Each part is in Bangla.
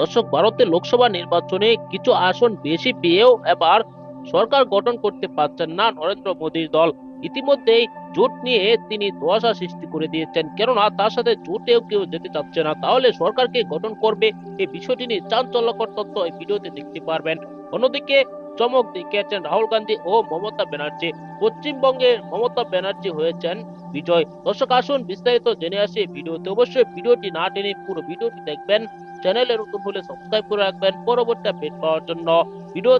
দর্শক ভারতের লোকসভা নির্বাচনে কিছু আসন বেশি পেয়েও এবার সরকার গঠন করতে পারছেন না নরেন্দ্র মোদীর দল। ইতিমধ্যেই জোট নিয়ে তিনি ধোয়াশা সৃষ্টি করে দিয়েছেন। কেননা তার সাথে জোটেও কেউ যেতে চাচ্ছে না। তাহলে সরকারকে গঠন করবে? এই বিষয়টি নিয়ে চাঞ্চল্যকর তথ্য এই ভিডিওতে দেখতে পারবেন। অন্যদিকে চমক দেখিয়েছেন রাহুল গান্ধী ও মমতা ব্যানার্জি। পশ্চিমবঙ্গের মমতা ব্যানার্জি হয়েছেন বিজয়। দর্শক আসুন বিস্তারিত জেনে আসি ভিডিওতে। অবশ্যই ভিডিওটি না টেনে পুরো ভিডিওটি দেখবেন। চ্যানেলে নতুন হলে সাবস্ক্রাইব করে রাখবেন। পরবর্তী আপডেট পাওয়ার জন্য ভিডিও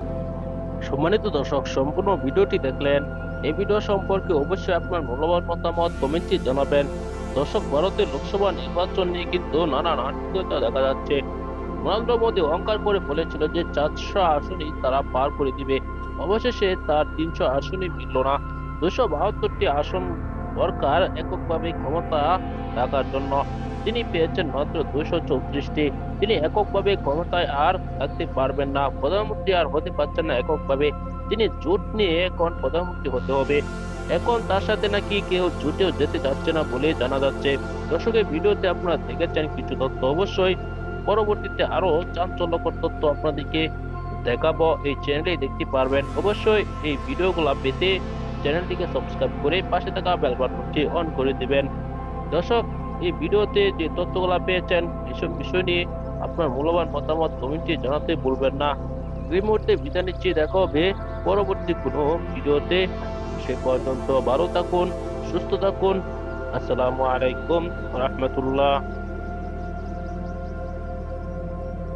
সম্মানিত দর্শক, সম্পূর্ণ ভিডিওটি দেখলেন। এই ভিডিও সম্পর্কে অবশ্যই আপনার মূল্যবান মতামত কমেন্টে জানাবেন। দর্শক, ভারতের লোকসভা নির্বাচন নিয়ে কিন্তু নানা নাটকীয়তা দেখা যাচ্ছে। নরেন্দ্র মোদী অহংকার করে বলেছিল যে চারশো আসনই তারা পার করে দিবে। অবশেষে তার তিনশো আসনই মিলল না। দুশো বাহাত্তরটি আসন সরকার এককভাবে ক্ষমতা থাকার জন্য। তিনি পেয়েছেন মাত্র দুশো চৌত্রিশটি। তিনি এককভাবে ক্ষমতায় আর থাকতে পারবেন না। প্রধানমন্ত্রী আর হতে পারছেন না এককভাবে। তিনি জোট নিয়ে এখন প্রধানমন্ত্রী হতে হবে। এখন তার সাথে নাকি কেউ জুটেও যেতে যাচ্ছে না বলে জানা যাচ্ছে। দর্শকের ভিডিওতে আপনারা দেখেছেন কিছু তথ্য। অবশ্যই পরবর্তীতে আরও চাঞ্চল্যকর তথ্য আপনাদেরকে দেখাবো। এই চ্যানেলে দেখতে পারবেন। অবশ্যই এই ভিডিওগুলো পেতে চ্যানেলটিকে সাবস্ক্রাইব করে পাশে থাকা বেল বাটনটি অন করে দিবেন। দর্শক এই ভিডিওতে যে তথ্যগুলো পেয়েছেন, এসব বিষয় নিয়ে আপনার মূল্যবান মতামত কমেন্টে জানাতে ভুলবেন না। এই মুহূর্তে বিদায় নিচ্ছি। দেখা হবে পরবর্তী কোনো ভিডিওতে। সে পর্যন্ত ভালো থাকুন, সুস্থ থাকুন। আসসালামু আলাইকুম রহমতুল্লাহ।